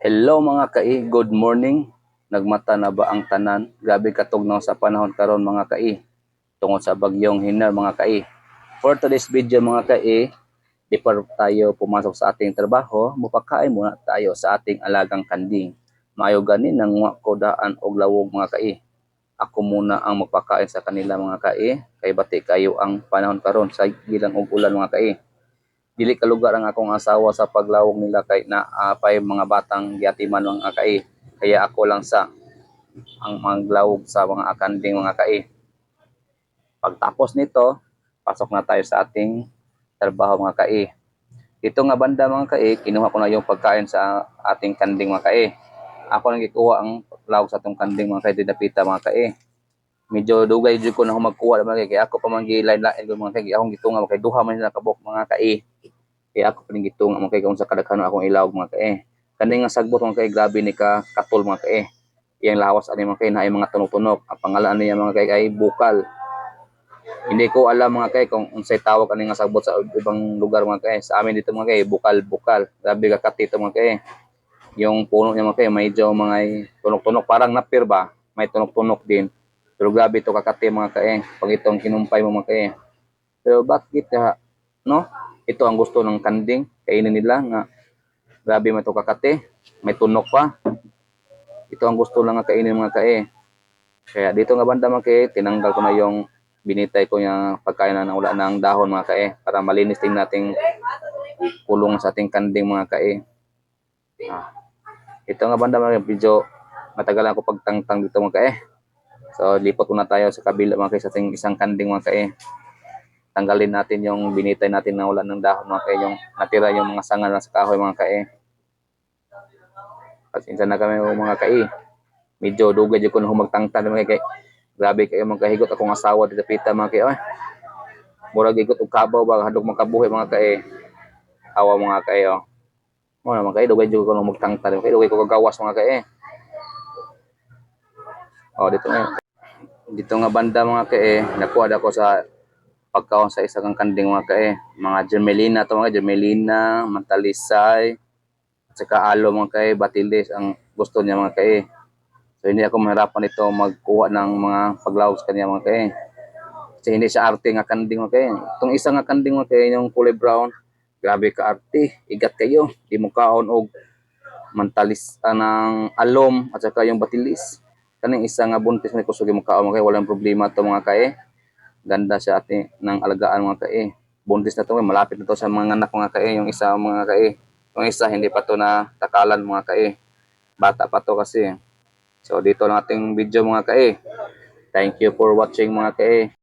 Hello mga kai, good morning. Nagmata na ba ang tanan? Grabe katugnaw sa panahon karon mga kai. Tungod sa bagyong hinar mga kai. For today's video mga kai, before tayo pumasok sa ating trabaho, mupakain muna tayo sa ating alagang kanding. Maayo ganin ng mga kodaan og lawog mga kai. Ako muna ang magpakain sa kanila mga kai. Kay bati kayo ang panahon karon sa gilang og ulan mga kai dili ka lugar ang akong asawa sa paglawog nila kay naapay mga batang yatiman mga kai kaya ako lang sa ang maglawog sa mga akanding mga kai pagtapos nito pasok na tayo sa ating trabaho mga kai dito nga banda mga kai kinuha ko na yung pagkain sa ating kanding mga kai ako nang gikuha ang lawog sa atong kanding mga kai dinapita mga kai medyo dugay jud ko na ako magkuha mga kai ako pa man gilain-lain ko mga kai akong gitunga mga kai duha man sila kabok mga kai kaya ako pining gitung mga kay sa kadaghanon akong ilaw mga kay kani nga sagbot mga kay grabe ni ka katol mga kay iyang lawas ani mga kay naay mga tunok-tunok ang pangalan niya mga kay kay bukal hindi ko alam mga kay kung unsay tawag ani nga sagbot sa ibang lugar mga kay sa amin dito mga kay bukal bukal grabe ka katito mga kay yung puno niya mga kay medyo mga tunok-tunok parang napir ba may tunok-tunok din pero grabe to kakati mga kay pag itong kinumpay mo mga kay pero bakit ka no ito ang gusto ng kanding. Kainin nila nga grabe may kakate. May tunok pa. Ito ang gusto lang nga kainin mga kae. Kaya dito nga banda mga kae tinanggal ko na yung binitay ko yung pagkain na wala ng dahon mga kae para malinis din nating kulong sa ating kanding mga kae. Ah. ito nga banda mga medyo matagal ako pagtangtang dito mga kae. So lipat ko na tayo sa kabila mga kae sa ating isang kanding mga kae tanggalin natin yung binitay natin na wala ng dahon mga kae, yung natira yung mga sanga lang sa kahoy mga kae. Pasensya na kami mga kae. Medyo dugay jud ko na humagtangtang mga kae. Grabe kayo mga kahigot akong asawa dito pita mga kae. Murag igot og kabaw ba hadlok makabuhi mga kae. Awa mga kae oh. Mo na mga kae dugay jud ko na humagtangtang mga kae. Dugay ko kagawas mga kae. Oh dito nga. Dito nga banda mga kae, nakuha ako sa pagkaon sa isang kanding mga kae. Mga germelina to mga germelina, mantalisay, at saka alo mga kae, batilis ang gusto niya mga kae. So hindi ako mahirapan ito magkuha ng mga paglawag sa kanya mga kae. Kasi hindi siya arte nga kanding mga kae. Itong isang nga kanding mga kae, yung kulay brown, grabe ka arte, igat kayo. Di mo kaon og mantalis ah, ng alom at saka yung batilis. Kaning isa nga buntis may kusog mo kaon mga kae, walang problema to mga kae ganda siya ate ng alagaan mga kae. Buntis na to, eh, malapit na to sa mga anak mga kae, yung isa mga kae. Yung isa hindi pa to na takalan mga kae. Bata pa to kasi. So dito lang ating video mga kae. Thank you for watching mga kae.